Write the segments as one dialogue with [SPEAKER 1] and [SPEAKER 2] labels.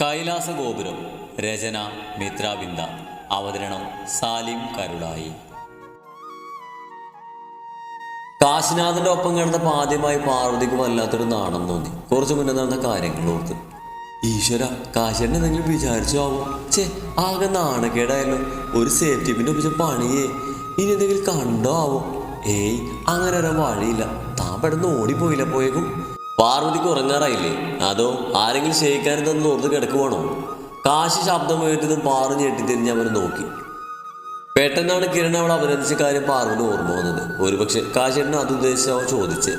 [SPEAKER 1] കൈലാസ ഗോപുരം രചന മിത്രാബിന്ദ അവതരണം സാലിം കരുളായി. കാശിനാഥന്റെ ഒപ്പം കിടന്നപ്പോൾ ആദ്യമായി പാർവതിക്ക് വല്ലാത്തൊരു നാണം തോന്നി. കുറച്ച് മുന്നേ നടന്ന കാര്യങ്ങൾ ഓർത്ത്. ഈശ്വര കാശിനെ എന്തെങ്കിലും വിചാരിച്ചാവോ? ചേ ആകെ നാണക്കേടായല്ലോ. ഒരു സേഫ്റ്റി പിന്നെ ഒപ്പിച്ച പണിയേ. ഇനി എന്തെങ്കിലും കണ്ടോ ആവോ? ഏയ് അങ്ങനെ ഒരു വഴിയില്ല. താൻ പെട്ടെന്ന് ഓടിപ്പോയില്ല പോയേക്കും. പാർവതിക്ക് ഉറങ്ങാറായില്ലേ? അതോ ആരെങ്കിലും ക്ഷയിക്കാനും തന്നെ ഓർത്ത് കിടക്കുവാണോ? കാശി ശബ്ദം കേട്ടതും പാറു ഞെട്ടിത്തിരിഞ്ഞ് നോക്കി. പെട്ടെന്നാണ് കിരൺ അവൾ അഭിനന്ദിച്ച കാര്യം പാർവതി ഓർമ്മ വന്നത്. ഒരുപക്ഷെ കാശേട്ടൻ അത് ഉദ്ദേശിച്ച് ചോദിച്ച്.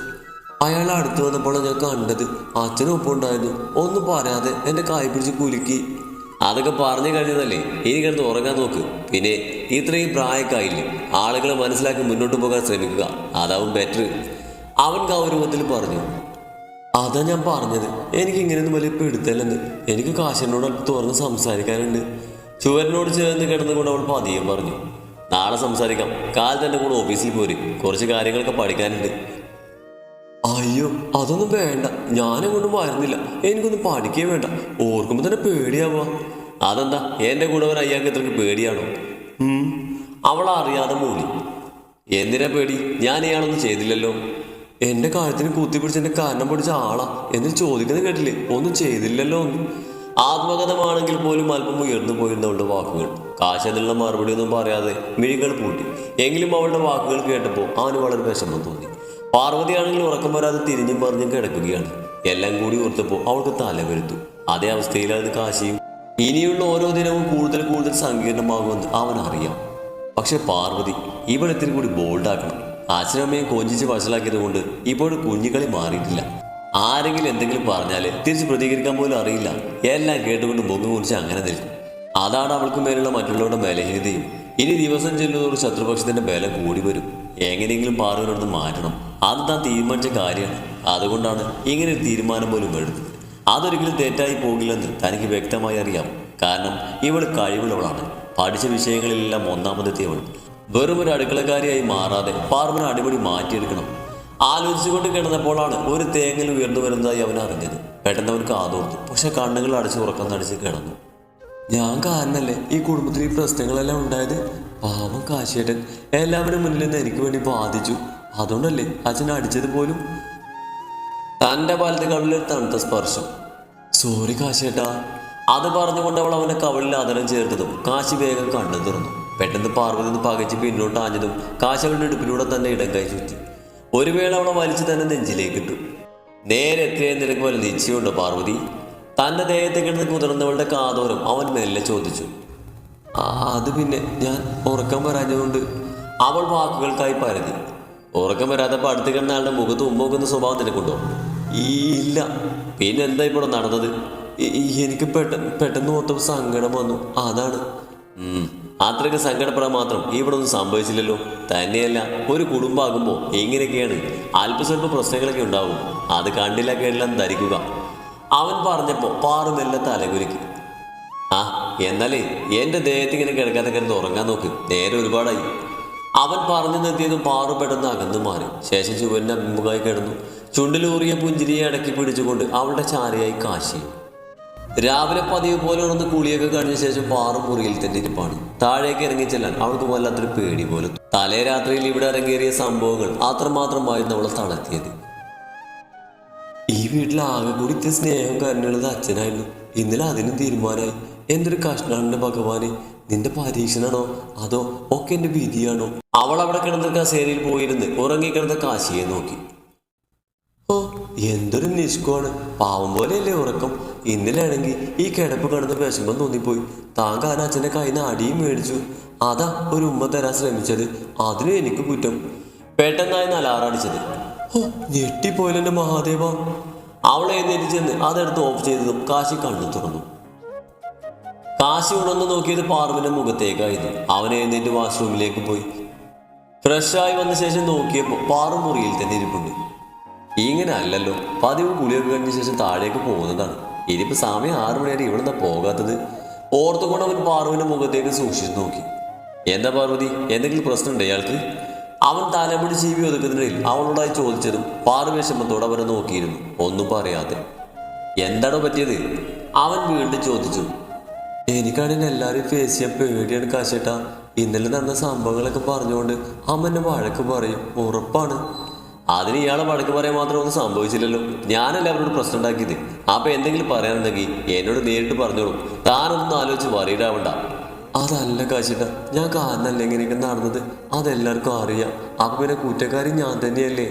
[SPEAKER 1] അയാൾ അടുത്ത് വന്നപ്പോൾ ഞാൻ കണ്ടത് അച്ഛനും ഒപ്പം ഉണ്ടായിരുന്നു. ഒന്നും പറയാതെ എന്റെ കായ് പിടിച്ച് കുലുക്കി. അതൊക്കെ പറഞ്ഞു കഴിഞ്ഞതല്ലേ? ഇനി കിടന്ന് ഉറങ്ങാൻ നോക്ക്. പിന്നെ ഇത്രയും പ്രായക്കായില്ലേ? ആളുകളെ മനസ്സിലാക്കി മുന്നോട്ട് പോകാൻ ശ്രമിക്കുക. അതാവും ബെറ്റർ അവൻ ഗൗരവത്തിൽ പറഞ്ഞു. അതാ ഞാൻ പറഞ്ഞത്. എനിക്ക് ഇങ്ങനെയൊന്നും വലിയ പിടുത്തല്ലെന്ന് എനിക്ക് കാശിനോട് അല്പം തുറന്ന് സംസാരിക്കാനുണ്ട്. ചുവരനോട് ചേർന്ന് കിടന്നുകൊണ്ട് അവൾ പതിയെ പറഞ്ഞു. നാളെ സംസാരിക്കാം. കാൽ തന്നെ കൂടെ ഓഫീസിൽ പോര്. കുറച്ച് കാര്യങ്ങളൊക്കെ പഠിക്കാനുണ്ട്. അയ്യോ അതൊന്നും വേണ്ട. ഞാനെങ്ങോട്ടും വരുന്നില്ല. എനിക്കൊന്നും പഠിക്കേ വേണ്ട. ഓർക്കുമ്പോൾ തന്നെ പേടിയാവുക. അതെന്താ? എന്റെ കൂടെ ഒരു അയ്യാക്ക് ഇത്രയ്ക്ക് പേടിയാണോ. അവൾ അറിയാതെ മൂളി. എന്തിനാ പേടി? ഞാൻ ഇയാളൊന്നും ചെയ്തില്ലല്ലോ. എന്റെ കാര്യത്തിന് കുത്തിപ്പിടിച്ച് എന്റെ കാരണം പിടിച്ച ആളാ. എന്ന് ചോദിക്കുന്നത് കേട്ടില്ലേ? ഒന്നും ചെയ്തില്ലല്ലോ ഒന്നും ആത്മകഥമാണെങ്കിൽ പോലും അല്പം ഉയർന്നു പോയിരുന്നവളുടെ വാക്കുകൾ. കാശതിലുള്ള മറുപടി ഒന്നും പറയാതെ മിഴികൾ പൂട്ടി. എങ്കിലും അവളുടെ വാക്കുകൾ കേട്ടപ്പോൾ അവന് വളരെ വിഷമം തോന്നി. പാർവതിയാണെങ്കിൽ ഉറക്കം വരാതെ തിരിഞ്ഞും പറഞ്ഞും കിടക്കുകയാണ്. എല്ലാം കൂടി ഓർത്തപ്പോൾ അവൾക്ക് തല വരുത്തു. അതേ അവസ്ഥയിലാണ് കാശിയും. ഇനിയുള്ള ഓരോ ദിനവും കൂടുതൽ കൂടുതൽ സങ്കീർണമാകുമെന്ന് അവൻ അറിയാം പക്ഷെ പാർവതി ഇവിടത്തിൽ കൂടി ബോൾഡാക്കണം അച്ഛനമ്മയും കൊഞ്ചിച്ച് വഷളാക്കിയത് കൊണ്ട് ഇപ്പോഴും കുഞ്ഞുകളി മാറിയിട്ടില്ല. ആരെങ്കിലും എന്തെങ്കിലും പറഞ്ഞാൽ തിരിച്ച് പ്രതികരിക്കാൻ പോലും അറിയില്ല. എല്ലാം കേട്ടുകൊണ്ട് മുഖം കുറിച്ച് അങ്ങനെ നിൽക്കും. അതാണ് അവൾക്ക് മേലുള്ള മറ്റുള്ളവരുടെ ബലഹീനതയും. ഇനി ദിവസം ചെല്ലുന്നതോട് ശത്രുപക്ഷത്തിന്റെ ബലം കൂടി വരും. എങ്ങനെയെങ്കിലും പാർവനോട് മാറ്റണം. അത് താൻ തീരുമാനിച്ച കാര്യമാണ്. അതുകൊണ്ടാണ് ഇങ്ങനെ ഒരു തീരുമാനം പോലും എടുത്തത്. അതൊരിക്കലും തെറ്റായി പോകില്ലെന്ന് തനിക്ക് വ്യക്തമായി അറിയാം. കാരണം ഇവൾ കഴിവുള്ളവളാണ്. പഠിച്ച വിഷയങ്ങളിലെല്ലാം ഒന്നാമതെത്തിയവൾ. വെറും ഒരു അടുക്കളക്കാരിയായി മാറാതെ പാർവന അടിപൊളി മാറ്റിയെടുക്കണം. ആലോചിച്ചുകൊണ്ട് കിടന്നപ്പോഴാണ് ഒരു തേങ്ങൽ ഉയർന്നു വരുന്നതായി അവൻ അറിഞ്ഞത്. പെട്ടെന്ന് അവൻ കാതോർത്തു. പക്ഷെ കണ്ണുകൾ അടച്ച് ഉറക്കം കിടന്നു. ഞാൻ കാരണല്ലേ ഈ കുടുംബത്തിൽ ഈ പ്രശ്നങ്ങളെല്ലാം ഉണ്ടായത്? പാവം കാശേട്ടൻ എല്ലാവരുടെ മുന്നിൽ നിന്ന് എനിക്ക് വേണ്ടി ബാധിച്ചു അതുകൊണ്ടല്ലേ അച്ഛൻ അടിച്ചത് പോലും? തന്റെ പാലത്തെ കവിളിൽ തണുത്ത സ്പർശം. സോറി കാശേട്ടാ അത് പറഞ്ഞുകൊണ്ട് അവൾ അവന്റെ കവിളിൽ അതരം ചേർത്തതും കാശി വേഗം കണ്ണു തുറന്നു. പെട്ടെന്ന് പാർവതി നിന്ന് പകച്ച് പിന്നോട്ട് ആഞ്ഞതും കാശവളുടെ ഇടുപ്പിലൂടെ തന്നെ ഇടം കൈ ചുറ്റി. ഒരു വേള അവളെ വലിച്ചു തന്നെ നെഞ്ചിലേക്ക് ഇട്ടു. നേരെ എത്രയും നിനക്ക് വല്ല നിശ്ചയമുണ്ടോ പാർവതി. തന്റെ ദേഹത്തെ കിടന്ന് കുതിർന്നവളുടെ കാതോരം അവൻ മെല്ലെ ചോദിച്ചു. "ആ, അത് പിന്നെ ഞാൻ ഉറക്കം വരാഞ്ഞതുകൊണ്ട് അവൾ വാക്കുകൾക്കായി പരതി. ഉറക്കം വരാതെ അടുത്ത് കിടന്ന ആളുടെ മുഖത്ത് ഉമ്മോക്കുന്ന സ്വഭാവം നിനക്കുണ്ടോ ഇല്ല. പിന്നെ എന്താ ഇപ്പോൾ നടന്നത്? എനിക്ക് പെട്ടെന്ന് പെട്ടെന്ന് മൊത്തം സങ്കടം വന്നു. അതാണ്. അത്രയ്ക്ക് സങ്കടപ്പെടാൻ മാത്രം ഇവിടെ ഒന്നും സംഭവിച്ചില്ലല്ലോ. തന്നെയല്ല ഒരു കുടുംബമാകുമ്പോൾ ഇങ്ങനെയൊക്കെയാണ് അല്പസ്വല്പ പ്രശ്നങ്ങളൊക്കെ ഉണ്ടാവും. അത് കണ്ടില്ല കേട്ടില്ലെന്ന് ധരിക്കുക. അവൻ പറഞ്ഞപ്പോൾ പാറുമെല്ലാം തലകുരുക്കി ആ എന്നാലേ എന്റെ ദേഹത്ത് ഇങ്ങനെ കിടക്കാതെ കിടന്ന് ഉറങ്ങാൻ നോക്ക്. നേരെ ഒരുപാടായി. അവൻ പറഞ്ഞു നിർത്തിയതും പാറു പെട്ടെന്ന് അകന്നു മാറി. ശേഷം ചുവന്റെ അഭിമുഖമായി കിടന്നു. ചുണ്ടിലൂറിയ പുഞ്ചിരിയെ അടക്കി പിടിച്ചുകൊണ്ട് അവളുടെ ചാരയായി കാശി. രാവിലെ പതിവ് പോലെ ഉണർന്ന് കുളിയൊക്കെ കഴിഞ്ഞ ശേഷം പാറും മുറിയിൽ തന്നെ ഇരിപ്പാണ്. താഴേക്ക് ഇറങ്ങിച്ചെല്ലാൻ അവൾക്ക് വല്ലാത്തൊരു പേടി പോലെ തലേ രാത്രിയിൽ ഇവിടെ അരങ്ങേറിയ സംഭവങ്ങൾ അത്രമാത്രമായിരുന്നു അവളെ തളർത്തിയത്. ഈ വീട്ടിൽ ആകെ കൂടി ഇത്ര സ്നേഹം കരുണുള്ളത് അച്ഛനായിരുന്നു. ഇന്നലെ അതിനും തീരുമാനമായി. എന്തൊരു കഷ്ണാണ് ഭഗവാനെ. നിന്റെ പരീക്ഷണാണോ അതോ ഒക്കെ എന്റെ വിധിയാണോ? അവൾ അവിടെ കിടന്ന കസേരയിൽ പോയിരുന്ന് ഉറങ്ങിക്കിടന്ന കാശിയെ നോക്കി. എന്തൊരു നിഷ്കുവാണ് പാവം പോലെയല്ലേ ഉറക്കം. ഇന്നലെയാണെങ്കിൽ ഈ കിടപ്പ് കിടന്ന് വിഷമം തോന്നിപ്പോയി. താൻ അച്ഛന്റെ കയ്യിൽ നിന്ന് അടിയും മേടിച്ചു. അതാ ഒരു ഉമ്മ തരാൻ ശ്രമിച്ചത്. അതിനും എനിക്ക് കുറ്റം. പെട്ടെന്നായി അലാറടിച്ചത് ഓ ഞെട്ടിപ്പോയില്ലെന്റെ മഹാദേവ. അവളെ എഴുന്നേറ്റ് ചെന്ന് അതെടുത്ത് ഓഫ് ചെയ്തതും കാശി കണ്ണു തുറന്നു. കാശി ഉണർന്ന് നോക്കിയത് പാർവിന്റെ മുഖത്തേക്കായിരുന്നു. അവൻ എഴുന്നേറ്റ് വാഷ്റൂമിലേക്ക് പോയി. ഫ്രഷായി വന്ന ശേഷം നോക്കിയപ്പോൾ പാറു മുറിയിൽ തന്നെ ഇരിപ്പുണ്ട്. ഇങ്ങനെ അല്ലല്ലോ. പതിവ് കുളിയൊക്കെ കഴിഞ്ഞ ശേഷം താഴേക്ക് പോകുന്നതാണ്. ഇനിയിപ്പോ സമയം ആറു മണിവരെ നിന്നാ പോകാത്തത്. ഓർത്തുകൊണ്ട് അവൻ പാർവിന്റെ മുഖത്തേക്ക് സൂക്ഷിച്ചു നോക്കി. എന്താ പാർവതി? എന്തെങ്കിലും പ്രശ്നമുണ്ടോ ഇയാൾക്ക്? അവൻ തലമുടി ജീവി ഒതുക്കുന്നതിൽ അവളോടായി ചോദിച്ചതും പാറു വിഷമത്തോടെ അവനെ നോക്കിയിരുന്നു. ഒന്നും പറയാതെ. എന്താണോ പറ്റിയത്? അവൻ വീണ്ടും ചോദിച്ചു. എനിക്കാണെങ്കിൽ എല്ലാവരും ഫേസ് ചെയ്യാൻ പേടിയാണ് കാശേട്ടാ. ഇന്നലെ നടന്ന സംഭവങ്ങളൊക്കെ പറഞ്ഞുകൊണ്ട് അമ്മ വഴക്ക് പറയും. ഉറപ്പാണ്. അതിന് ഇയാളെ വടക്ക് പറയാൻ മാത്രം ഒന്നും സംഭവിച്ചില്ലല്ലോ. ഞാനല്ല അവരോട് പ്രശ്നം ഉണ്ടാക്കിയത്. അപ്പൊ എന്തെങ്കിലും പറയാനുണ്ടെങ്കിൽ എന്നോട് നേരിട്ട് പറഞ്ഞോളൂ. താനൊന്നും ആലോചിച്ച് വറീഡാവണ്ട അതല്ല കാശിട്ട ഞാൻ കാരണല്ല ഇങ്ങനെയൊക്കെ നടന്നത്? അതെല്ലാവർക്കും അറിയാം. അപ്പൊ പിന്നെ കുറ്റക്കാരി ഞാൻ തന്നെയല്ലേ?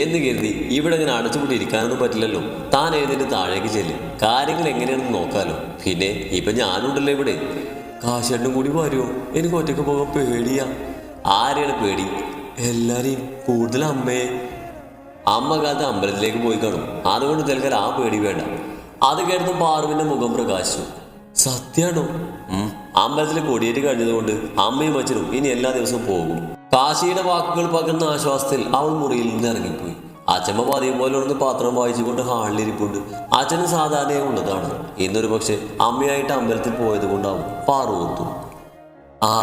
[SPEAKER 1] എന്ന് കരുതി ഇവിടെ ഇങ്ങനെ അടച്ചുപൂട്ടി ഇരിക്കാനൊന്നും പറ്റില്ലല്ലോ. താൻ ഏതിന്റെ താഴേക്ക് ചെല്ലും. കാര്യങ്ങൾ എങ്ങനെയാണെന്ന് നോക്കാലോ. പിന്നെ ഇപ്പൊ ഞാനുണ്ടല്ലോ ഇവിടെ. കാശേട്ടനും കൂടി വരുമോ എനിക്ക് ഒറ്റയ്ക്ക് പോകാൻ പേടിയാ. ആരെയാണ് പേടി? എല്ലാരെയും കൂടുതൽ അമ്മയെ അമ്മ കാലത്ത് അമ്പലത്തിലേക്ക് പോയി കാണും. അതുകൊണ്ട് തൽക്കാലം ആ പേടി വേണ്ട. അത് കേട്ടതും പാർവിന്റെ മുഖം പ്രകാശിച്ചു. സത്യാണോ? അമ്പലത്തിൽ കൊടിയേറ്റ് കഴിഞ്ഞതുകൊണ്ട് അമ്മയും അച്ഛനും ഇനി എല്ലാ ദിവസവും പോകും. കാശിയുടെ വാക്കുകൾ പകർന്ന ആശ്വാസത്തിൽ അവൾ മുറിയിൽ നിന്ന് ഇറങ്ങിപ്പോയി. അച്ഛമ്മ പതിവ് പോലെ ഒന്ന് പാത്രം വായിച്ചുകൊണ്ട് ഹാളിലിരിപ്പുണ്ട് അച്ഛന് സാധാരണയായി ഉള്ളതാണ്. ഇന്നൊരു പക്ഷെ അമ്മയായിട്ട് അമ്പലത്തിൽ പോയത് കൊണ്ടാവും പാറു ആ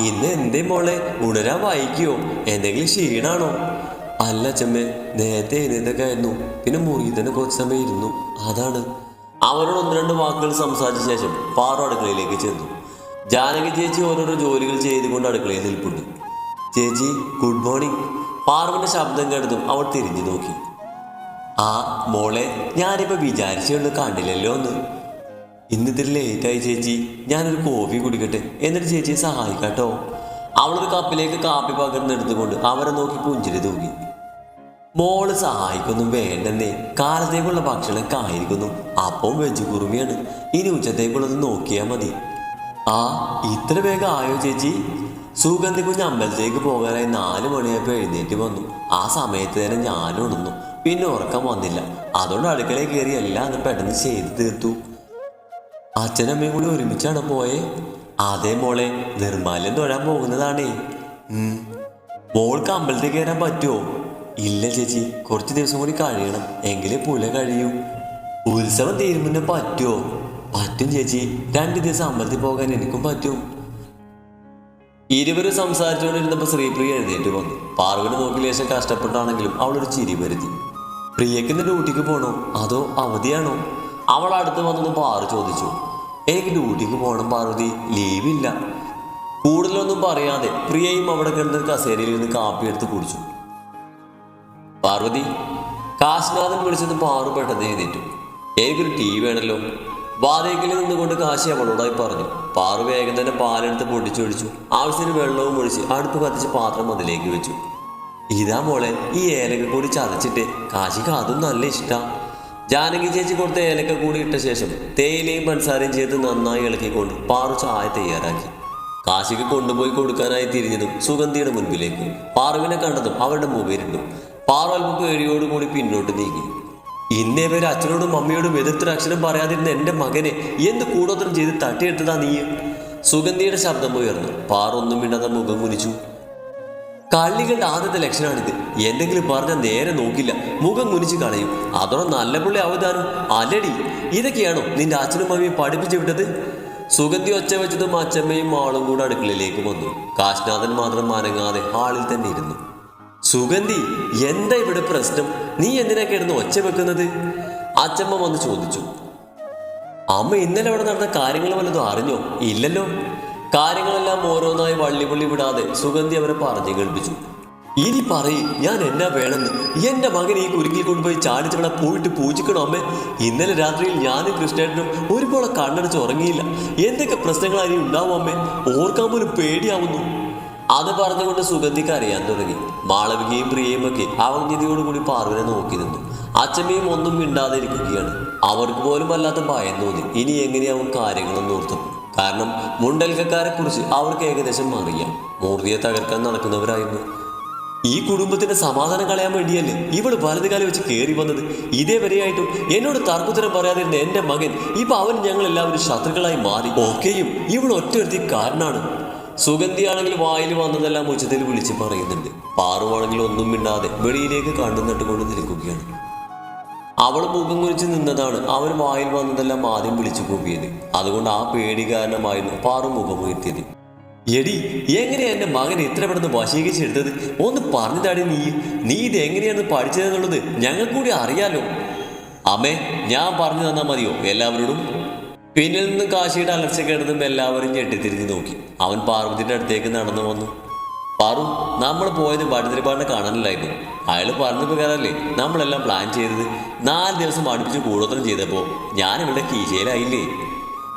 [SPEAKER 1] ഇന്ന് എന്തേ മോളെ? ഉണരാൻ വായിക്കുവോ? എന്തെങ്കിലും ക്ഷീണാണോ? അല്ല അച്ഛമ്മേ നേരത്തെ എഴുന്നേറ്റൊക്കെ ആയിരുന്നു. പിന്നെ മുറിയിൽ തന്നെ കുറച്ച് സമയം ഇരുന്നു. അതാണ്. അവരോട് ഒന്ന് രണ്ട് വാക്കുകൾ സംസാരിച്ച ശേഷം പാറു അടുക്കളയിലേക്ക് ചെന്നു. ജാനകി ചേച്ചി ഓരോരോ ജോലികൾ ചെയ്തുകൊണ്ട് അടുക്കളയിൽ നിൽപ്പുണ്ട്. ചേച്ചി ഗുഡ് മോർണിംഗ് പാറുവിന്റെ ശബ്ദം കേട്ടതും അവൾ തിരിഞ്ഞു നോക്കി. ആ മോളെ ഞാനിപ്പോ വിചാരിച്ചുകൊണ്ട് കണ്ടില്ലല്ലോ എന്ന് ഇന്നിത്തിരി ലേറ്റായി ചേച്ചി? ഞാനൊരു കോഫി കുടിക്കട്ടെ. എന്നിട്ട് ചേച്ചിയെ സഹായിക്കാട്ടോ. അവളൊരു കപ്പിലേക്ക് കാപ്പി പകർന്നെടുത്തുകൊണ്ട് അവരെ നോക്കി പുഞ്ചിരി തൂക്കി മോൾ സഹായിക്കൊന്നും വേണ്ടെന്നേ. കാലത്തേക്കുള്ള ഭക്ഷണം കായിരിക്കുന്നു അപ്പം വെജ് കുറുമിയാണ്. ഇനി ഉച്ചത്തേക്കുള്ളത് നോക്കിയാൽ മതി. ആ ഇത്ര വേഗം ആയോ ചേച്ചി? സുഗന്ധി കുഞ്ഞ് അമ്പലത്തേക്ക് പോകാനായി നാല് മണിയായപ്പോൾ എഴുന്നേറ്റ് വന്നു. ആ സമയത്ത് തന്നെ ഞാനും ഉണർന്നു. പിന്നെ ഉറക്കം വന്നില്ല. അതുകൊണ്ട് അടുക്കളയിൽ കയറി എല്ലാം അത് പെട്ടെന്ന് ചെയ്ത് തീർത്തു. അച്ഛനമ്മയും കൂടി ഒരുമിച്ചാണ് പോയെ. അതേ മോളെ നിർമാല്യം തൊഴാൻ പോകുന്നതാണേ. മോൾക്ക് അമ്പലത്തിൽ കയറാൻ പറ്റുമോ ഇല്ല ചേച്ചി. കുറച്ച് ദിവസം കൂടി കഴിയണം. എങ്കിലേ പുല കഴിയൂ. ഉത്സവം തീരുമുന്നേ പറ്റുമോ പറ്റും ചേച്ചി. രണ്ട് ദിവസം അമ്പലത്തിൽ പോകാൻ എനിക്കും പറ്റും. ഇരുവരും സംസാരിച്ചുകൊണ്ടിരുന്നപ്പോൾ ശ്രീപ്രിയ എഴുന്നേറ്റ് വന്നു. പാർവതി നോക്കി ലേശം കഷ്ടപ്പെട്ടാണെങ്കിലും അവളൊരു ചിരി വരുത്തി. പ്രിയക്ക് ഇന്ന് ഡ്യൂട്ടിക്ക് പോണോ? അതോ അവധിയാണോ? അവൾ അടുത്ത് വന്നൊന്ന് പാറു ചോദിച്ചു. എനിക്ക് ഡ്യൂട്ടിക്ക് പോകണം പാർവതി ലീവില്ല. കൂടുതലൊന്നും പറയാതെ പ്രിയയും അവിടെ കിടന്ന കസേരയിൽ നിന്ന് കാപ്പി എടുത്ത് കുടിച്ചു. പാർവതി കാശിനാഥൻ വിളിച്ചത് പാറു പെട്ടെന്ന് എഴുന്നേറ്റു. എനിക്കൊരു ടീ വേണല്ലോ. വാതേക്കിൽ നിന്നുകൊണ്ട് കാശി അവളോടായി പറഞ്ഞു. പാറു വേഗം തന്നെ പാലെടുത്ത് പൊട്ടിച്ചൊഴിച്ചു. ആവശ്യത്തിന് വെള്ളവും ഒഴിച്ച് അടുപ്പ് കത്തിച്ച് പാത്രം അതിലേക്ക് വെച്ചു. ഇതാ മോളെ ഈ ഏലക്ക കൂടി ചതച്ചിട്ട് കാശിക്ക് അതും നല്ല ഇഷ്ടാ. ജാനകി ചേച്ചി കൊടുത്ത ഏലക്ക കൂടി ഇട്ട ശേഷം തേയിലയും പഞ്ചസാരയും ചേർത്ത് നന്നായി ഇളക്കിക്കൊണ്ട് പാറു ചായ തയ്യാറാക്കി. കാശിക്ക് കൊണ്ടുപോയി കൊടുക്കാനായി തിരിഞ്ഞതും സുഗന്ധിയുടെ മുൻപിലേക്ക്. പാറുവിനെ കണ്ടതും അവരുടെ മൊബൈലിട്ടു പാറു അല്പം പേടിയോടുകൂടി പിന്നോട്ട് നീങ്ങി. ഇന്നേ വരെ അച്ഛനോടും അമ്മയോടും എതിർത്തൊരു അക്ഷരം പറയാതിരുന്ന എന്റെ മകനെ എന്ത് കൂടോത്രം ചെയ്ത് തട്ടിയെടുത്തതാ നീ സുഗന്ധിയുടെ ശബ്ദം ഉയർന്നു. പാറൊന്നും മിണ്ടാതെ മുഖം കുനിച്ചു. കള്ളികളുടെ ആദ്യത്തെ ലക്ഷണമാണിത്. എന്തെങ്കിലും പറഞ്ഞാൽ നേരെ നോക്കില്ല. മുഖം കുനിച്ച് കളയും. അതോടെ നല്ല പുള്ളി അവതാനം അല്ലടി ഇതൊക്കെയാണോ നിന്റെ അച്ഛനും അമ്മയും പഠിപ്പിച്ചു വിട്ടത്? സുഗന്ധി ഒച്ച വെച്ചതും അച്ഛമ്മയും ആളും കൂടെ അടുക്കളയിലേക്ക് വന്നു. കാശ്നാഥൻ മാത്രം അനങ്ങാതെ ഹാളിൽ തന്നെ ഇരുന്നു. സുഗന്ധി എന്താ ഇവിടെ പ്രശ്നം? നീ എന്തിനാ ഒച്ച വെക്കുന്നത്? അച്ഛമ്മ വന്ന് ചോദിച്ചു. അമ്മ ഇന്നലെ അവിടെ നടന്ന കാര്യങ്ങൾ വല്ലതും അറിഞ്ഞോ? ഇല്ലല്ലോ. കാര്യങ്ങളെല്ലാം ഓരോന്നായി വള്ളിപുള്ളി വിടാതെ സുഗന്ധി അവരെ പറഞ്ഞു കേൾപ്പിച്ചു. ഇനി പറയും ഞാൻ എന്നാ വേണമെന്ന്? എന്റെ മകൻ ഈ കുരുക്കിൽ കൊണ്ടുപോയി ചാടിച്ചവിടെ പോയിട്ട് പൂജിക്കണോ അമ്മേ? ഇന്നലെ രാത്രിയിൽ ഞാനും കൃഷ്ണേട്ടനും ഒരുപോലെ കണ്ണടച്ച് ഉറങ്ങിയില്ല. എന്തൊക്കെ പ്രശ്നങ്ങളായി ഉണ്ടാവും അമ്മേ? ഓർക്കാൻ പോലും പേടിയാവുന്നു. അത് പറഞ്ഞുകൊണ്ട് സുഗന്ധിക്ക് അറിയാൻ തുടങ്ങി. മാളവികയും പ്രിയയും ഒക്കെ അവജ്ഞതയോടുകൂടി പാർവനെ നോക്കി നിന്നു. അച്ഛമ്മയും ഒന്നും മിണ്ടാതിരിക്കുകയാണ്. അവർക്ക് പോലും വല്ലാത്ത ഭയം തോന്നി. ഇനി എങ്ങനെയാവും കാര്യങ്ങളെന്ന് ഓർത്തു. കാരണം മുണ്ടൽക്കക്കാരെ കുറിച്ച് അവർക്ക് ഏകദേശം അറിയാം. മൂർത്തിയെ തകർക്കാൻ നടക്കുന്നവരായിരുന്നു. ഈ കുടുംബത്തിന്റെ സമാധാനം കളയാൻ വേണ്ടിയല്ലേ ഇവൾ വലതുകാലം വെച്ച് കയറി വന്നത്? ഇതേവരെയായിട്ടും എന്നോട് തർക്കുത്തരം പറയാതിരുന്ന എന്റെ മകൻ ഇപ്പൊ അവൻ ഞങ്ങൾ എല്ലാവരും ശത്രുക്കളായി മാറി. ഓക്കെയും ഇവൾ ഒറ്റയൊരുത്തി കാരനാണ്. സുഗന്ധിയാണെങ്കിൽ വായിൽ വന്നതെല്ലാം ഉച്ചത്തിൽ വിളിച്ച് പറയുന്നുണ്ട്. പാറുവാണെങ്കിൽ ഒന്നും മിണ്ടാതെ വെളിയിലേക്ക് കണ്ണു നട്ടുകൊണ്ട് നിൽക്കുകയാണ്. അവൾ മുഖം കുറിച്ച് നിന്നതാണ്. അവൻ വായിൽ വന്നതെല്ലാം ആദ്യം വിളിച്ചു കൂപ്പിയത് അതുകൊണ്ട് ആ പേടി കാരണമായിരുന്നു പാറു മുഖം ഉയർത്തിയത്. എടി എങ്ങനെയാ എന്റെ മകൻ ഇത്ര പെട്ടെന്ന് അമ്മേ ഞാൻ പറഞ്ഞു തന്നാൽ മതിയോ എല്ലാവരോടും? പിന്നിൽ നിന്ന് കാശിയുടെ അലർച്ച കേട്ടതും എല്ലാവരും ഞെട്ടിത്തിരിഞ്ഞ് നോക്കി. അവൻ പാർവതിയുടെ അടുത്തേക്ക് നടന്നു വന്നു. പാറു നമ്മൾ പോയത് വടുതിരിപ്പാടിനെ കാണാനില്ലായിരുന്നു. അയാൾ പറഞ്ഞ പ്രകാരമല്ലേ നമ്മളെല്ലാം പ്ലാൻ ചെയ്തത്? നാല് ദിവസം അടുപ്പിച്ച് കൂടോത്രം ചെയ്തപ്പോൾ ഞാൻ ഇവിടെ കീശയിലായില്ലേ.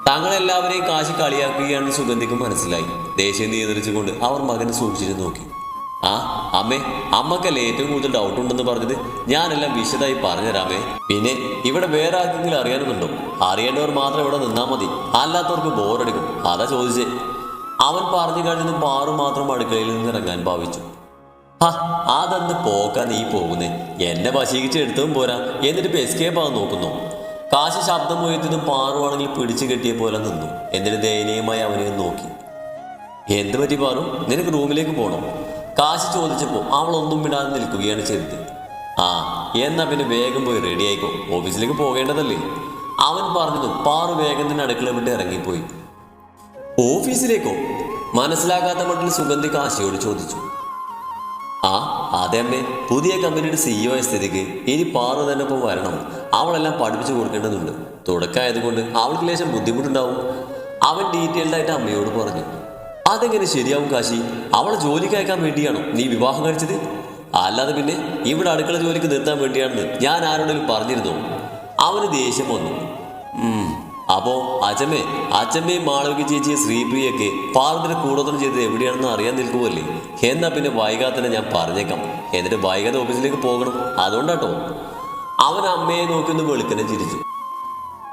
[SPEAKER 1] തങ്ങളെല്ലാവരെയും കാശി കളിയാക്കുകയാണെന്ന് സുഗന്ധിക്ക് മനസ്സിലായി. ദേഷ്യം നിയന്ത്രിച്ചുകൊണ്ട് അവർ മകനെ സൂക്ഷിച്ചു നോക്കി. ആ അമ്മേ അമ്മക്കല്ലേ ഏറ്റവും കൂടുതൽ ഡൗട്ട് ഉണ്ടെന്ന് പറഞ്ഞത്? ഞാനെല്ലാം വിശദമായി പറഞ്ഞുതരാമേ. പിന്നെ ഇവിടെ വേറെ ആർക്കെങ്കിലും അറിയാനുണ്ടോ? അറിയേണ്ടവർ മാത്രം ഇവിടെ നിന്നാൽ മതി. അല്ലാത്തവർക്ക് ബോറടിക്കും അതാ ചോദിച്ചേ. അവൻ പറഞ്ഞു കഴിഞ്ഞതും പാറു മാത്രം അടുക്കളയിൽ നിന്ന് ഇറങ്ങാൻ ഭാവിച്ചു. ഹാ അതന്ന് പോക്കാൻ നീ പോകുന്നേ. എന്നെ വശീകിച്ച് എടുത്തും പോരാ. എന്നിട്ട് എസ്കേപ്പ് ആകാൻ നോക്കുന്നു. കാശ് ശബ്ദം ഉയർത്തതും പാറുവാണെങ്കിൽ പിടിച്ചു കെട്ടിയ പോലെ നിന്നു. എന്നിട്ട് ദയനീയമായി അവനെ നോക്കി. എന്ത് പറ്റി പാറു? നിനക്ക് റൂമിലേക്ക് പോകണം കാശ് ചോദിച്ചപ്പോൾ അവൾ ഒന്നും വിടാതെ നിൽക്കുകയാണ് ചെയ്തത്. ആ എന്നാ പിന്നെ വേഗം പോയി റെഡി ആയിക്കോ. ഓഫീസിലേക്ക് പോകേണ്ടതല്ലേ? അവൻ പറഞ്ഞതും പാറു വേഗം തന്നെ അടുക്കള വിട്ട് ഇറങ്ങിപ്പോയി. ഓഫീസിലേക്കോ? മനസ്സിലാകാത്ത മട്ടിൽ സുഗന്ധി കാശിയോട് ചോദിച്ചു. ആ അതെ അമ്മേ. പുതിയ കമ്പനിയുടെ സിഇഒ ആയ സ്ഥിതിക്ക് ഇനി പാറു തന്നെ ഇപ്പോൾ വരണം. അവളെല്ലാം പഠിപ്പിച്ചു കൊടുക്കേണ്ടതുണ്ട്. തുടക്കമായതുകൊണ്ട് അവൾക്ക് ലേശം ബുദ്ധിമുട്ടുണ്ടാവും. അവൻ ഡീറ്റെയിൽഡ് ആയിട്ട് അമ്മയോട് പറഞ്ഞു. അതെങ്ങനെ ശരിയാവും കാശി? അവളെ ജോലിക്ക് അയക്കാൻ വേണ്ടിയാണോ നീ വിവാഹം കഴിച്ചത്? അല്ലാതെ പിന്നെ ഇവിടെ അടുക്കള ജോലിക്ക് നിർത്താൻ വേണ്ടിയാണെന്ന് ഞാൻ ആരോടെങ്കിലും പറഞ്ഞിരുന്നു? അവന് ദേഷ്യം വന്നു. ഉം. അപ്പോ അജമേ അജമേ മാളവിക ചേച്ചിയെ ശ്രീപ്രിയൊക്കെ പാർവതി കൂടുതലും ചെയ്തത് എവിടെയാണെന്ന് അറിയാൻ നിൽക്കുമല്ലേ എന്നാ പിന്നെ വൈകാതെ തന്നെ ഞാൻ പറഞ്ഞേക്കാം. എന്നിട്ട് വൈകാതെ ഓഫീസിലേക്ക് പോകണം. അതുകൊണ്ടാട്ടോ. അവൻ അമ്മയെ നോക്കി ഒന്ന് വെളുക്കനെ ചിരിച്ചു.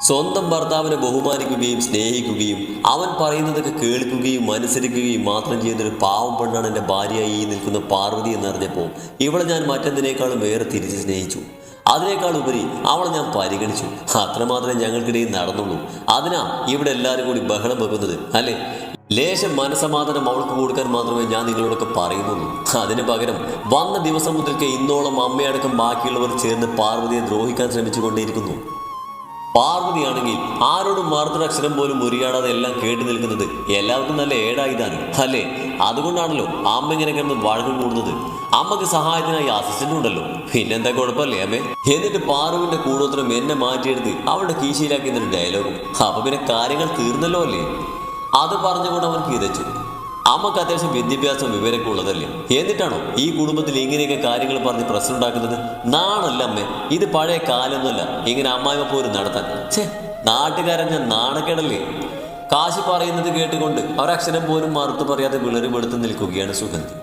[SPEAKER 1] സ്വന്തം ഭർത്താവിനെ ബഹുമാനിക്കുകയും സ്നേഹിക്കുകയും അവൻ പറയുന്നതൊക്കെ കേൾക്കുകയും അനുസരിക്കുകയും മാത്രം ചെയ്യുന്നൊരു പാവം പെണ്ണാണ് എന്റെ ഭാര്യയായി നിൽക്കുന്ന പാർവതി എന്നറിഞ്ഞപ്പോൾ ഇവളെ ഞാൻ മറ്റെന്തിനേക്കാളും വേറെ തിരിച്ച് സ്നേഹിച്ചു. അതിനേക്കാൾ ഉപരി അവളെ ഞാൻ പരിഗണിച്ചു. അത്രമാത്രമേ ഞങ്ങൾക്കിടയിൽ നടന്നുള്ളൂ. അതിനാ ഇവിടെ എല്ലാവരും കൂടി ബഹളം വെക്കുന്നത് അല്ലേ? ലേശം മനസമാധാനം അവൾക്ക് കൊടുക്കാൻ മാത്രമേ ഞാൻ നിങ്ങളോടൊക്കെ പറയുന്നുള്ളൂ. അതിന് പകരം വന്ന ദിവസം മുതൽക്ക് ഇന്നോളം അമ്മയടക്കം ബാക്കിയുള്ളവർ ചേർന്ന് പാർവതിയെ ദ്രോഹിക്കാൻ ശ്രമിച്ചുകൊണ്ടേയിരിക്കുന്നു. പാർവതിയാണെങ്കിൽ ആരോടും മാർദ്ദക്ഷരം പോലും മുറിയാടാതെ എല്ലാം കേട്ടു നിൽക്കുന്നത് എല്ലാവർക്കും നല്ല ഏടായിതാനും അല്ലേ? അതുകൊണ്ടാണല്ലോ അമ്മ ഇങ്ങനെ കിടന്ന് വഴക്കം കൂടുന്നത്. അമ്മയ്ക്ക് സഹായത്തിനായി അസിസ്റ്റന്റ് ഉണ്ടല്ലോ പിന്നെന്താ കുഴപ്പമല്ലേ അമ്മേ? എന്നിട്ട് പാറുവിന്റെ കൂടോത്രം എന്നെ മാറ്റിയെടുത്ത് അവളുടെ കീശയിലാക്കി എന്നൊരു ഡയലോഗും അപ്പൊ പിന്നെ കാര്യങ്ങൾ തീർന്നല്ലോ അല്ലേ? അത് പറഞ്ഞുകൊണ്ട് അവൻ കിതച്ചു. അമ്മയ്ക്ക് അത്യാവശ്യം വിദ്യാഭ്യാസം വിവരമൊക്കെ ഉള്ളതല്ലേ? എന്നിട്ടാണോ ഈ കുടുംബത്തിൽ ഇങ്ങനെയൊക്കെ കാര്യങ്ങൾ പറഞ്ഞ് പ്രശ്നം ഉണ്ടാക്കുന്നത്? നാണല്ല അമ്മേ. ഇത് പഴയ കാലമൊന്നുമല്ല ഇങ്ങനെ അമ്മായിമ പോലും നടത്താൻ. ഛേ നാട്ടുകാരൻ ഞാൻ നാണക്കേടല്ലേ? കാശി പറയുന്നത് കേട്ടുകൊണ്ട് അവരക്ഷരം പോലും മറുത്തു പറയാതെ വിളറി വെളുത്ത് നിൽക്കുകയാണ് സുഗന്ധി.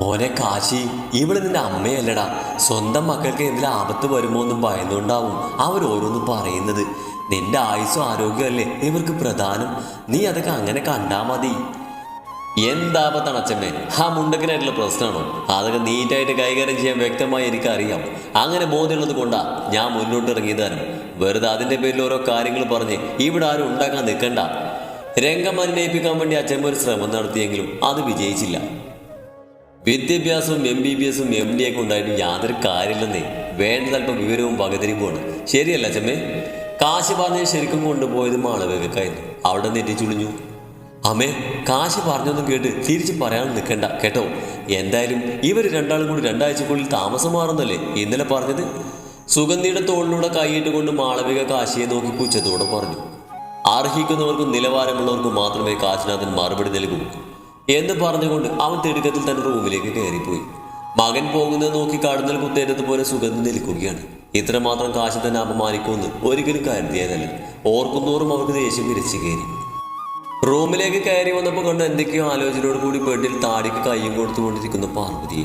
[SPEAKER 1] മോനെ കാശി ഇവിടെ നിന്റെ അമ്മയല്ലടാ. സ്വന്തം മക്കൾക്ക് എന്തെങ്കിലും ആപത്ത് വരുമോ എന്നും ഭയന്നുകൊണ്ടാവും അവർ ഓരോന്നും പറയുന്നത്. നിന്റെ ആയുസ്സും ആരോഗ്യമല്ലേ ഇവർക്ക് പ്രധാനം? നീ അതൊക്കെ അങ്ങനെ കണ്ടാൽ മതി. എന്താപത്താണ് ആ മുണ്ടക്കനായിട്ടുള്ള പ്രശ്നമാണോ? അതൊക്കെ നീറ്റായിട്ട് കൈകാര്യം ചെയ്യാൻ വ്യക്തമായി എനിക്കറിയാം. അങ്ങനെ ബോധ്യമുള്ളത് കൊണ്ടാ ഞാൻ മുന്നോട്ട് ഇറങ്ങിയതാണ് വെറുതെ അതിന്റെ പേരിൽ ഓരോ കാര്യങ്ങൾ പറഞ്ഞ് ഇവിടെ ആരും ഉണ്ടാക്കാൻ നിൽക്കണ്ട. രംഗം അനുനയിപ്പിക്കാൻ വേണ്ടി അച്ഛമ്മ ഒരു ശ്രമം നടത്തിയെങ്കിലും അത് വിജയിച്ചില്ല. വിദ്യാഭ്യാസവും എം ബി ബി എസും എം ഡി ഒക്കെ ഉണ്ടായിട്ട് യാതൊരു കാര്യമില്ലെന്നേ. വേണ്ട അല്പം വിവരവും പകതിരിവുമാണ് ശരിയല്ല അച്ഛമ്മേ? കാശ് പറഞ്ഞ് ശരിക്കും കൊണ്ടുപോയത് ആളുകൾക്കായിരുന്നു അവിടെ നെറ്റിച്ചുളിഞ്ഞു. അമ്മേ കാശ് പറഞ്ഞൊന്നും കേട്ട് തിരിച്ച് പറയാൻ നിൽക്കണ്ട കേട്ടോ. എന്തായാലും ഇവർ രണ്ടാളും കൂടി രണ്ടാഴ്ചക്കുള്ളിൽ താമസം മാറുന്നല്ലേ? ഇന്നലെ പറഞ്ഞത്? സുഗന്ധിയുടെ തോളിലൂടെ കൈയിട്ട് കൊണ്ട് മാളവിക കാശിയെ നോക്കി പുച്ഛത്തോടെ പറഞ്ഞു. അർഹിക്കുന്നവർക്കും നിലവാരമുള്ളവർക്കും മാത്രമേ കാശിനാഥൻ മറുപടി നൽകൂ. എന്ന് പറഞ്ഞുകൊണ്ട് അവൻ തിടുക്കത്തിൽ തന്നെ റൂമിലേക്ക് കയറിപ്പോയി. മകൻ പോകുന്നത് നോക്കി കടന്നൽ കുത്തേറ്റതുപോലെ സുഗന്ധി നിൽക്കുകയാണ്. ഇത്രമാത്രം കാശി തന്നെ അപമാനിക്കുമെന്ന് ഒരിക്കലും കരുതിയതല്ല. ഓർക്കുന്നോറും അവർക്ക് ദേഷ്യം വിരിച്ചു കയറി. റൂമിലേക്ക് കയറി വന്നപ്പോൾ കണ്ട് എന്തൊക്കെയോ ആലോചനയോട് കൂടി ബെഡിൽ താടിക്ക് കൈയും കൊടുത്തുകൊണ്ടിരിക്കുന്നു പാർവതിയെ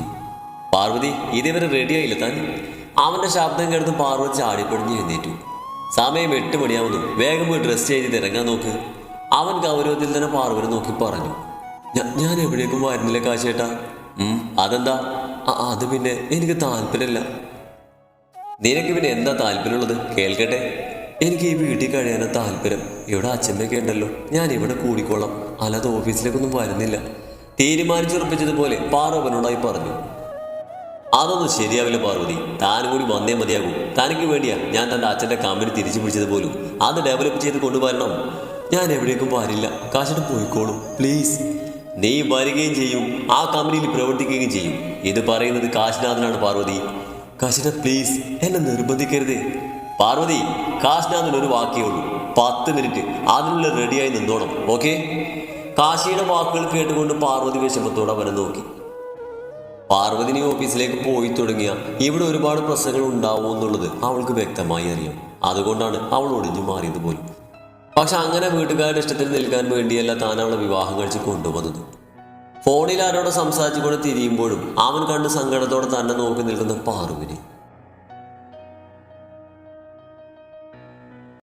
[SPEAKER 1] പാർവതി. ഇതേവരെ റെഡിയായില്ല താൻ? അവന്റെ ശബ്ദം കേട്ട് പാർവതി ചാടിപ്പടിഞ്ഞ് എഴുന്നേറ്റു. സമയം എട്ട് മണിയാവുന്നു. വേഗം പോയി ഡ്രസ് ചെയ്ത് ഇറങ്ങാൻ നോക്ക്. അവൻ ഗൗരവത്തിൽ തന്നെ പാർവതി നോക്കി പറഞ്ഞു. ഞാൻ എവിടേക്കും വരുന്നില്ല കാശേട്ടാ. അതെന്താ? "ആ, അത് പിന്നെ എനിക്ക് താല്പര്യമില്ല. നിനക്ക് പിന്നെ എന്താ താല്പര്യമുള്ളത്? കേൾക്കട്ടെ. എനിക്ക് ഈ വീട്ടിൽ കഴിയാനാ താല്പര്യം. ഇവിടെ അച്ഛമ്മയൊക്കെ ഉണ്ടല്ലോ. ഞാൻ ഇവിടെ കൂടിക്കോളാം. അല്ലാതെ ഓഫീസിലേക്കൊന്നും വരുന്നില്ല. തീരുമാനിച്ചുറപ്പിച്ചതുപോലെ പാർവനോടായി പറഞ്ഞു. അതൊന്നും ശരിയാവില്ല പാർവതി. താനും കൂടി വന്നേ മതിയാകൂ. തനിക്ക് വേണ്ടിയാ ഞാൻ തന്റെ അച്ഛന്റെ കമ്പനി തിരിച്ചു പിടിച്ചത് പോലും. അത് ഡെവലപ്പ് ചെയ്ത് കൊണ്ടുവരണം. ഞാൻ എവിടേക്കും വരില്ല. കാശിട്ട് പോയിക്കോളും. പ്ലീസ്. നീ വരികയും ചെയ്യും. ആ കമ്പനിയിൽ പ്രവർത്തിക്കുകയും ചെയ്യും. ഇത് പറയുന്നത് കാശിനാഥനാണ് പാർവതി. കാശിനാഥ് പ്ലീസ്. എന്നെ നിർബന്ധിക്കരുതേ. പാർവതി കാശിനാഥിന് ഒരു വാക്കേ ഉള്ളൂ. പത്ത് മിനിറ്റ്. അതിനുള്ള റെഡിയായി നിന്നോണം. ഓക്കെ കാശിയുടെ വാക്കുകൾ കേട്ടുകൊണ്ട് പാർവതി വിഷമത്തോടെ അവനെ നോക്കി. പാർവതിനി ഓഫീസിലേക്ക് പോയി തുടങ്ങിയ ഇവിടെ ഒരുപാട് പ്രശ്നങ്ങൾ ഉണ്ടാവും എന്നുള്ളത് അവൾക്ക് വ്യക്തമായി അറിയാം. അതുകൊണ്ടാണ് അവൾ ഒളിഞ്ഞു മാറിയത് പോലും. പക്ഷെ അങ്ങനെ വീട്ടുകാരുടെ ഇഷ്ടത്തിൽ നിൽക്കാൻ വേണ്ടിയല്ല താൻ അവളെ വിവാഹം കഴിച്ച് കൊണ്ടുവന്നത്. ഫോണിൽ ആരോട് സംസാരിച്ചുകൊണ്ട് തിരിയുമ്പോഴും അവൻ കണ്ട് സങ്കടത്തോടെ തന്നെ നോക്കി നിൽക്കുന്ന പാർവിനെ